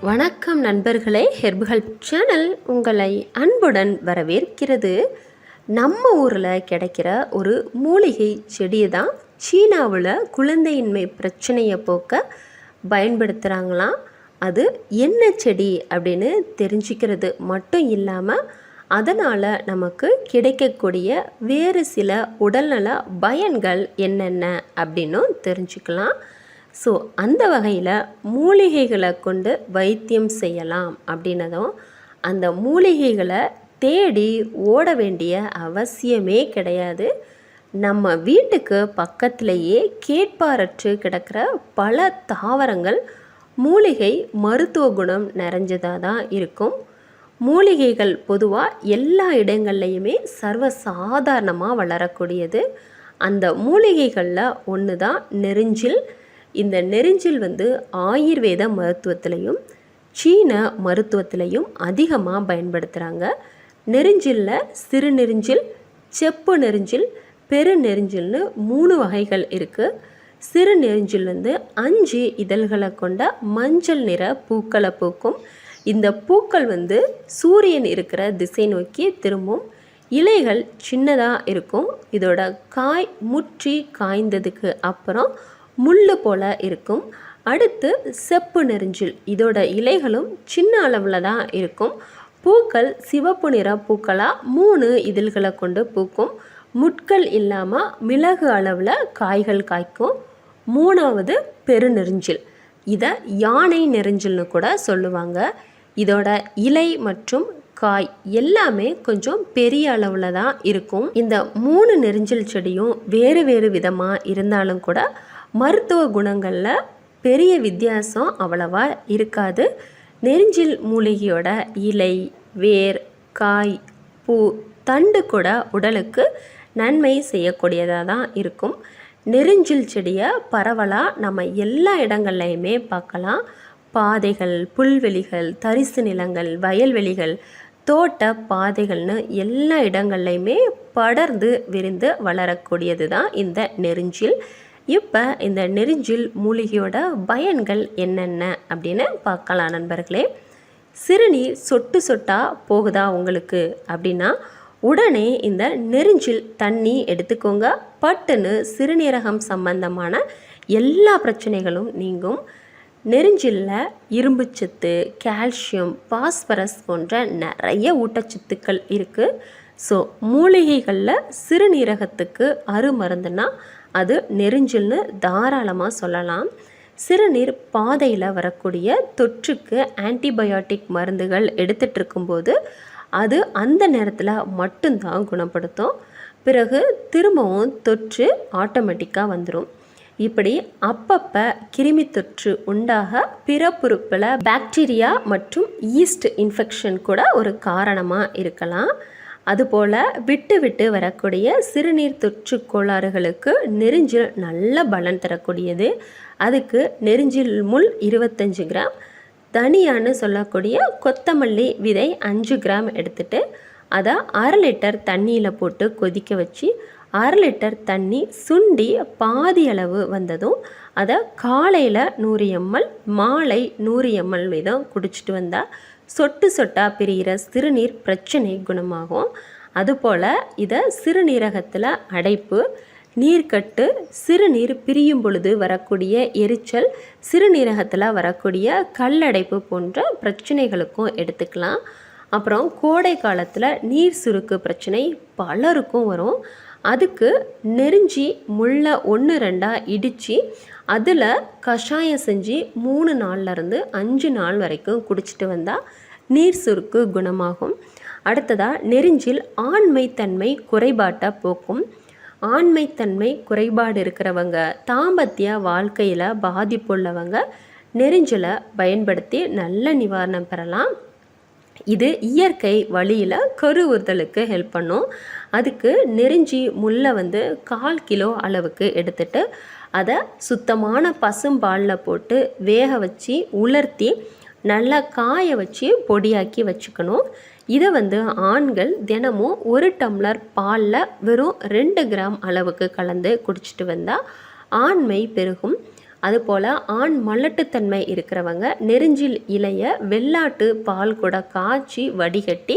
வணக்கம் நண்பர்களே herbal channel உங்களை அன்புடன் வரவேற்கிறது. நம்ம ஊரில் கிடைக்கிற ஒரு மூலிகை செடியை தான் சீனாவில் குழந்தையின்மை பிரச்சனையை போக்க பயன்படுத்துகிறாங்களாம் அது என்ன செடி அப்படின்னு தெரிஞ்சுக்கிறது மட்டும் இல்லாமல் அதனால் நமக்கு கிடைக்கக்கூடிய வேறு சில உடல்நல பயன்கள் என்னென்ன அப்படின்னும் தெரிஞ்சுக்கலாம். ஸோ அந்த வகையில் மூலிகைகளை கொண்டு வைத்தியம் செய்யலாம் அப்படின்னதும் அந்த மூலிகைகளை தேடி ஓட வேண்டிய அவசியமே கிடையாது. நம்ம வீட்டுக்கு பக்கத்திலேயே கேட்பாரற்று கிடக்கிற பல தாவரங்கள் மூலிகை மருத்துவ குணம் நிறைஞ்சதாக தான் இருக்கும். மூலிகைகள் பொதுவாக எல்லா இடங்கள்லையுமே சர்வ சாதாரணமாக வளரக்கூடியது. அந்த மூலிகைகளில் ஒன்று தான் நெருஞ்சில் இந்த நெருஞ்சில் வந்து ஆயுர்வேத மருத்துவத்திலையும் சீன மருத்துவத்திலையும் அதிகமாக பயன்படுத்துகிறாங்க நெருஞ்சிலில் சிறு நெருஞ்சில் செப்பு நெருஞ்சில் பெரு நெருஞ்சில்னு மூணு வகைகள் இருக்குது சிறு நெருஞ்சில் வந்து அஞ்சு இதழ்களை கொண்ட மஞ்சள் நிற பூக்களை பூக்கும். இந்த பூக்கள் வந்து சூரியன் இருக்கிற திசை நோக்கி திரும்பும். இலைகள் சின்னதாக இருக்கும். இதோட காய் முற்றி காய்ந்ததுக்கு அப்புறம் முள்ளு போல் இருக்கும். அடுத்து செப்பு நெருஞ்சில். இதோட இலைகளும் சின்ன அளவில் தான் இருக்கும். பூக்கள் சிவப்பு நிற பூக்களாக மூணு இதழ்களை கொண்டு பூக்கும். முட்கள் இல்லாமல் மிளகு அளவில் காய்கள் காய்க்கும். மூணாவது பெருநெறிஞ்சில் இதை யானை நெருஞ்சில்னு கூட சொல்லுவாங்க. இதோட இலை மற்றும் காய் எல்லாமே கொஞ்சம் பெரிய அளவில் தான் இருக்கும். இந்த மூணு நெருஞ்சில் செடியும் வேறு வேறு விதமாக இருந்தாலும் கூட மருத்துவ குணங்களில் பெரிய வித்தியாசம் அவ்வளவா இருக்காது. நெருஞ்சில் மூலிகையோட இலை வேர் காய் பூ தண்டு கூட உடலுக்கு நன்மை செய்யக்கூடியதாக தான் இருக்கும். நெருஞ்சில் செடியை பரவலாக நம்ம எல்லா இடங்கள்லையுமே பார்க்கலாம் பாதைகள் புல்வெளிகள் தரிசு நிலங்கள் வயல்வெளிகள் தோட்ட பாதைகள்னு எல்லா இடங்கள்லையுமே படர்ந்து விரிந்து வளரக்கூடியது தான் இந்த நெருஞ்சில். இப்போ இந்த நெருஞ்சில் மூலிகையோட பயன்கள் என்னென்ன அப்படின்னு பார்க்கலாம் நண்பர்களே. சிறுநீர் சொட்டு சொட்டாக போகுதா உங்களுக்கு அப்படின்னா உடனே இந்த நெருஞ்சில் தண்ணி எடுத்துக்கோங்க. பட்டுன்னு சிறுநீரகம் சம்பந்தமான எல்லா பிரச்சனைகளும் நீங்கும். நெருஞ்சிலில் இரும்புச்சத்து கால்சியம் பாஸ்பரஸ் போன்ற நிறைய ஊட்டச்சத்துக்கள் இருக்குது ஸோ மூலிகைகளில் சிறுநீரகத்துக்கு அருமருந்துனா அது நெருஞ்சில்னு தாராளமாக சொல்லலாம். சிறுநீர் பாதையில் வரக்கூடிய தொற்றுக்கு ஆன்டிபயோட்டிக் மருந்துகள் எடுத்துகிட்டு இருக்கும்போது அது அந்த நேரத்தில் மட்டும்தான் குணப்படுத்தும். பிறகு திரும்பவும் தொற்று ஆட்டோமேட்டிக்காக வந்துடும் இப்படி அப்பப்போ கிருமி தொற்று உண்டாக பிறப்புறுப்பில் பாக்டீரியா மற்றும் ஈஸ்ட் இன்ஃபெக்ஷன் கூட ஒரு காரணமாக இருக்கலாம். அதுபோல் விட்டு விட்டு வரக்கூடிய சிறுநீர் தொற்று கோளாறுகளுக்கு நெருஞ்சில் நல்ல பலன் தரக்கூடியது. அதுக்கு நெருஞ்சில் முள் இருபத்தஞ்சு கிராம் தனியான்னு சொல்லக்கூடிய கொத்தமல்லி விதை அஞ்சு கிராம் எடுத்துட்டு அதை அரை லிட்டர் தண்ணியில் போட்டு கொதிக்க வச்சு அரை லிட்டர் தண்ணி சுண்டி பாதி அளவு வந்ததும் அதை காலையில் நூறு எம்எல் மாலை நூறு எம்எல் வீதம் குடிச்சிட்டு வந்தால் சொட்டு சொட்டாக பிரிகிற சிறுநீர் பிரச்சனை குணமாகும். அதுபோல் இதை சிறுநீரகத்தில் அடைப்பு நீர்க்கட்டு சிறுநீர் பிரியும் பொழுது வரக்கூடிய எரிச்சல் சிறுநீரகத்தில் வரக்கூடிய கல்லடைப்பு போன்ற பிரச்சனைகளுக்கும் எடுத்துக்கலாம். அப்புறம் கோடை காலத்தில் நீர் சுருக்கு பிரச்சனை பலருக்கும் வரும். அதுக்கு நெருஞ்சி முள்ள ஒன்று ரெண்டாக இடித்து அதில் கஷாயம் செஞ்சு மூணு நாள்லேருந்து அஞ்சு நாள் வரைக்கும் குடிச்சிட்டு வந்தால் நீர் சுருக்கு குணமாகும். அடுத்ததாக நெருஞ்சில் ஆண்மைத்தன்மை குறைபாட்டை போக்கும். ஆண்மைத்தன்மை குறைபாடு இருக்கிறவங்க தாம்பத்திய வாழ்க்கையில் பாதிப்புள்ளவங்க நெருஞ்சலை பயன்படுத்தி நல்ல நிவாரணம் பெறலாம். இது இயற்கை வழியில் கருவுறுதலுக்கு ஹெல்ப் பண்ணும். அதுக்கு நெருஞ்சி முல்லை வந்து கால் கிலோ அளவுக்கு எடுத்துட்டு அதை சுத்தமான பசும்பாலில் போட்டு வேக வச்சு உலர்த்தி நல்லா காய வச்சு பொடியாக்கி வச்சுக்கணும். இதை வந்து ஆண்கள் தினமும் ஒரு டம்ளர் பாலில் வெறும் ரெண்டு கிராம் அளவுக்கு கலந்து குடிச்சிட்டு வந்தால் ஆண்மை பெருகும். அதுபோல் ஆண் மலட்டுத்தன்மை இருக்கிறவங்க நெருஞ்சில் இலைய வெள்ளாட்டு பால் கூட காய்ச்சி வடிகட்டி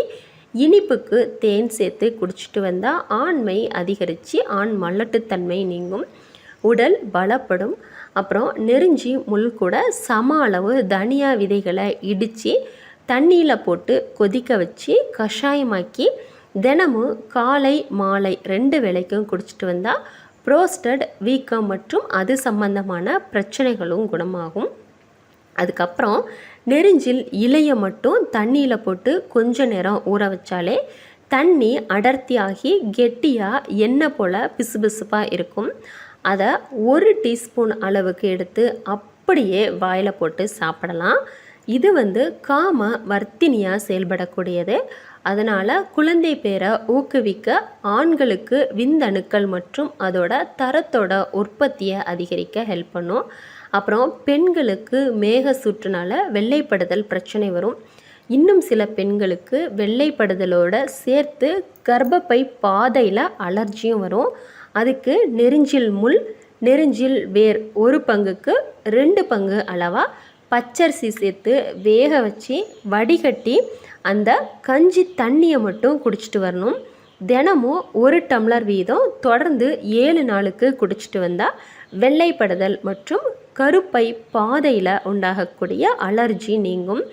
இனிப்புக்கு தேன் சேர்த்து குடிச்சிட்டு வந்தால் ஆண்மை அதிகரித்து ஆண் மல்லட்டுத்தன்மை நீங்கும். உடல் பலப்படும். அப்புறம் நெருஞ்சி முள் கூட சம அளவு தனியா விதைகளை இடித்து தண்ணியில் போட்டு கொதிக்க வச்சு கஷாயமாக்கி தினமும் காலை மாலை ரெண்டு வேளைக்கும் குடிச்சிட்டு வந்தால் புரோஸ்டட் வீக்கம் மற்றும் அது சம்பந்தமான பிரச்சனைகளும் குணமாகும். அதுக்கப்புறம் நெருஞ்சில் இலையை மட்டும் தண்ணியில் போட்டு கொஞ்ச நேரம் ஊற வச்சாலே தண்ணி அடர்த்தியாகி கெட்டியாக எண்ணெய் போல் பிசுபிசுப்பாக இருக்கும். அதை ஒரு டீஸ்பூன் அளவுக்கு எடுத்து அப்படியே வாயில் போட்டு சாப்பிடலாம். இது வந்து காம வர்த்தினியாக செயல்படக்கூடியது. அதனால் குழந்தை பேரை ஊக்குவிக்க ஆண்களுக்கு விந்தணுக்கள் மற்றும் அதோட தரத்தோட உற்பத்தியை அதிகரிக்க ஹெல்ப் பண்ணும். அப்புறம் பெண்களுக்கு மேக சுற்றுனால வெள்ளைப்படுதல் பிரச்சனை வரும். இன்னும் சில பெண்களுக்கு வெள்ளைப்படுதலோட சேர்த்து கர்ப்பப்பை பாதையில் அலர்ஜியும் வரும். அதுக்கு நெருஞ்சில் முள் நெருஞ்சில் வேர் ஒரு பங்குக்கு ரெண்டு பங்கு அளவாக பச்சரிசி சேர்த்து வேக வச்சு வடிகட்டி அந்த கஞ்சி தண்ணியை மட்டும் குடிச்சிட்டு வரணும். தினமும் ஒரு டம்ளர் வீதம் தொடர்ந்து ஏழு நாளுக்கு குடிச்சிட்டு வந்தால் வெள்ளைப்படுதல் மற்றும் கருப்பை பாதையில் உண்டாகக்கூடிய அலர்ஜி நீங்கும்.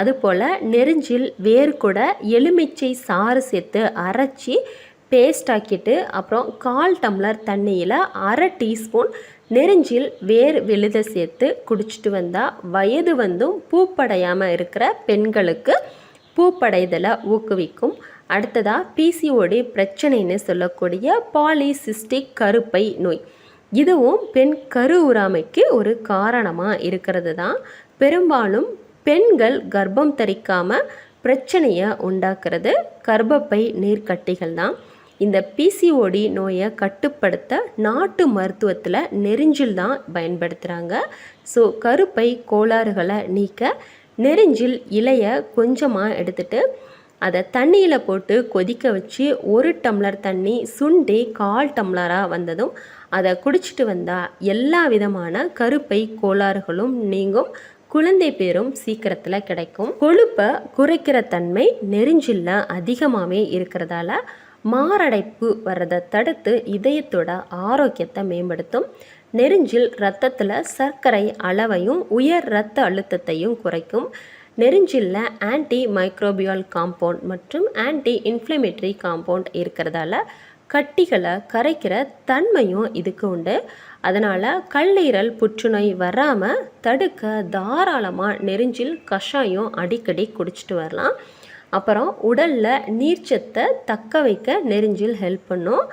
அதுபோல் நெருஞ்சில் வேர் கூட எலுமிச்சை சாறு சேர்த்து அரைச்சி பேஸ்ட் ஆக்கிட்டு அப்புறம் கால் டம்ளர் தண்ணியில் அரை டீஸ்பூன் நெருஞ்சில் வேர் விழுத சேர்த்து குடிச்சிட்டு வந்தால் வயது வந்தும் பூப்படையாமல் இருக்கிற பெண்களுக்கு பூப்படைதலை ஊக்குவிக்கும். அடுத்ததாக பிசிஓடி பிரச்சனைன்னு சொல்லக்கூடிய பாலிசிஸ்டிக் கருப்பை நோய். இதுவும் பெண் கரு உராமைக்கு ஒரு காரணமாக இருக்கிறது தான். பெரும்பாலும் பெண்கள் கர்ப்பம் தரிக்காமல் பிரச்சனையை உண்டாக்குறது கர்ப்பப்பை நீர்க்கட்டிகள் தான். இந்த பிசிஓடி நோயை கட்டுப்படுத்த நாட்டு மருத்துவத்தில் நெரிஞ்சில் தான் பயன்படுத்துகிறாங்க ஸோ கருப்பை கோளாறுகளை நீக்க நெரிஞ்சில் இலையை கொஞ்சமாக எடுத்துட்டு அதை தண்ணியில் போட்டு கொதிக்க வச்சு ஒரு டம்ளர் தண்ணி சுண்டி கால் டம்ளராக வந்ததும் அதை குடிச்சிட்டு வந்தால் எல்லா விதமான கருப்பை கோளாறுகளும் நீங்கும். குழந்தை பேரும் சீக்கிரத்தில் கிடைக்கும். கொழுப்பை குறைக்கிற தன்மை நெருஞ்சில்ல அதிகமாகவே இருக்கிறதால மாரடைப்பு வர்றதை தடுத்து இதயத்தோட ஆரோக்கியத்தை மேம்படுத்தும். நெருஞ்சில் ரத்தத்தில் சர்க்கரை அளவையும் உயர் இரத்த அழுத்தத்தையும் குறைக்கும். நெருஞ்சில்ல ஆன்டி மைக்ரோபியால் காம்பவுண்ட் மற்றும் ஆன்டி இன்ஃப்ளமேட்டரி காம்பவுண்ட் இருக்கிறதால கட்டிகளை கரைக்கிற தன்மையும் இதுக்கு உண்டு. அதனால் கல்லீரல் புற்றுநோய் வராமல் தடுக்க தாராளமாக நெருஞ்சில் கஷாயம் அடிக்கடி குடிச்சிட்டு வரலாம். அப்புறம் உடலில் நீர்ச்சத்தை தக்க வைக்க நெருஞ்சில் ஹெல்ப் பண்ணும்.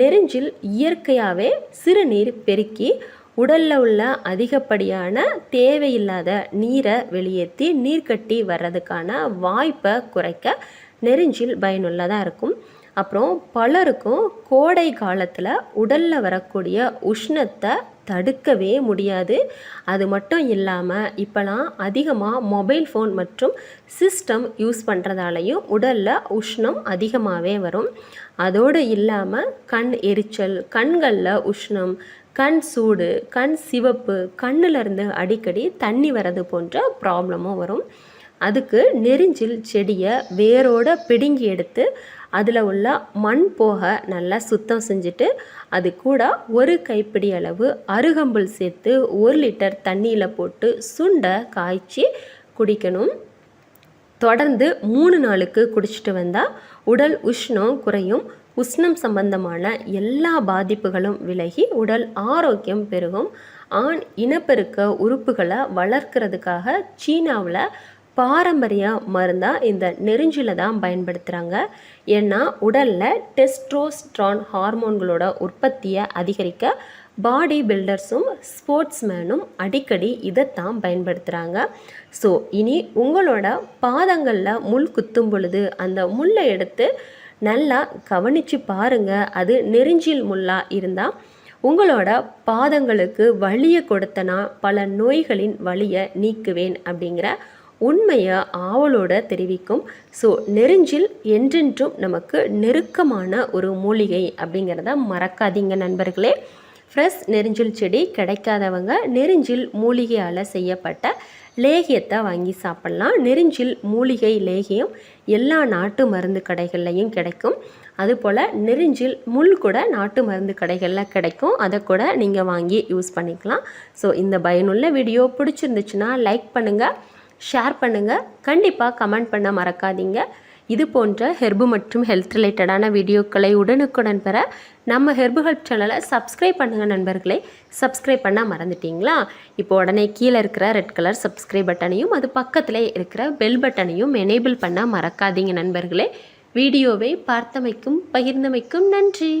நெருஞ்சில் இயற்கையாகவே சிறுநீர் பெருக்கி உடலில் உள்ள அதிகப்படியான தேவையில்லாத நீரை வெளியேற்றி நீர்க்கட்டி வர்றதுக்கான வாய்ப்பை குறைக்க நெருஞ்சில் பயனுள்ளதாக இருக்கும். அப்புறம் பலருக்கும் கோடை காலத்தில் உடலில் வரக்கூடிய உஷ்ணத்தை தடுக்கவே முடியாது. அது மட்டும் இல்லாமல் இப்போலாம் அதிகமாக மொபைல் ஃபோன் மற்றும் சிஸ்டம் யூஸ் பண்ணுறதாலையும் உடலில் உஷ்ணம் அதிகமாகவே வரும். அதோடு இல்லாமல் கண் எரிச்சல் கண்களில் உஷ்ணம் கண் சூடு கண் சிவப்பு கண்ணிலிருந்து அடிக்கடி தண்ணி வர்றது போன்ற ப்ராப்ளமும் வரும். அதுக்கு நெரிஞ்சில் செடியை வேரோட பிடுங்கி எடுத்து அதில் உள்ள மண் போக நல்லா சுத்தம் செஞ்சுட்டு அது கூட ஒரு கைப்பிடி அளவு அருகம்புல் சேர்த்து ஒரு லிட்டர் தண்ணியில் போட்டு சுண்டை காய்ச்சி குடிக்கணும். தொடர்ந்து மூணு நாளுக்கு குடிச்சிட்டு வந்தால் உடல் உஷ்ணம் குறையும். உஷ்ணம் சம்பந்தமான எல்லா பாதிப்புகளும் விலகி உடல் ஆரோக்கியம் பெருகும். ஆண் இனப்பெருக்க உறுப்புகளை வளர்க்கிறதுக்காக சீனாவில் பாரம்பரிய மருந்தாக இந்த நெருஞ்சில தான் பயன்படுத்துகிறாங்க ஏன்னா உடலில் டெஸ்ட்ரோஸ்ட்ரான் ஹார்மோன்களோட உற்பத்தியை அதிகரிக்க பாடி பில்டர்ஸும் ஸ்போர்ட்ஸ்மேனும் அடிக்கடி இதைத்தான் பயன்படுத்துகிறாங்க ஸோ இனி உங்களோட பாதங்களில் முள் குத்தும் பொழுது அந்த முள்ளை எடுத்து நல்லா கவனித்து பாருங்கள் அது நெருஞ்சில் முள்ளாக இருந்தால் உங்களோட பாதங்களுக்கு வழியை கொடுத்தனா பல நோய்களின் வழியை நீக்குவேன் அப்படிங்கிற உண்மையை ஆவலோட தெரிவிக்கும். ஸோ நெருஞ்சில் என்றென்றும் நமக்கு நெருக்கமான ஒரு மூலிகை அப்படிங்கிறத மறக்காதீங்க நண்பர்களே. ஃப்ரெஷ் நெருஞ்சில் செடி கிடைக்காதவங்க நெருஞ்சில் மூலிகையால் செய்யப்பட்ட லேகியத்தை வாங்கி சாப்பிட்லாம். நெருஞ்சில் மூலிகை லேகியம் எல்லா நாட்டு மருந்து கடைகள்லையும் கிடைக்கும். அதுபோல் நெருஞ்சில் முள் கூட நாட்டு மருந்து கடைகளில் கிடைக்கும். அதை கூட நீங்கள் வாங்கி யூஸ் பண்ணிக்கலாம். ஸோ இந்த பயனுள்ள வீடியோ பிடிச்சிருந்துச்சுன்னா லைக் பண்ணுங்கள் ஷேர் பண்ணுங்கள் கண்டிப்பாக கமெண்ட் பண்ண மறக்காதீங்க. இது போன்ற ஹெர்பு மற்றும் ஹெல்த் ரிலேட்டடான வீடியோக்களை உடனுக்குடன் பெற நம்ம ஹெர்பு ஹெல்ப் சேனலை சப்ஸ்கிரைப் பண்ணுங்கள் நண்பர்களே. சப்ஸ்கிரைப் பண்ண மறந்துட்டீங்களா? இப்போ உடனே கீழே இருக்கிற ரெட் கலர் சப்ஸ்கிரைப் பட்டனையும் அது பக்கத்தில் இருக்கிற பெல் பட்டனையும் எனேபிள் பண்ண மறக்காதீங்க நண்பர்களே. வீடியோவை பார்த்தமைக்கும் பகிர்ந்தமைக்கும் நன்றி.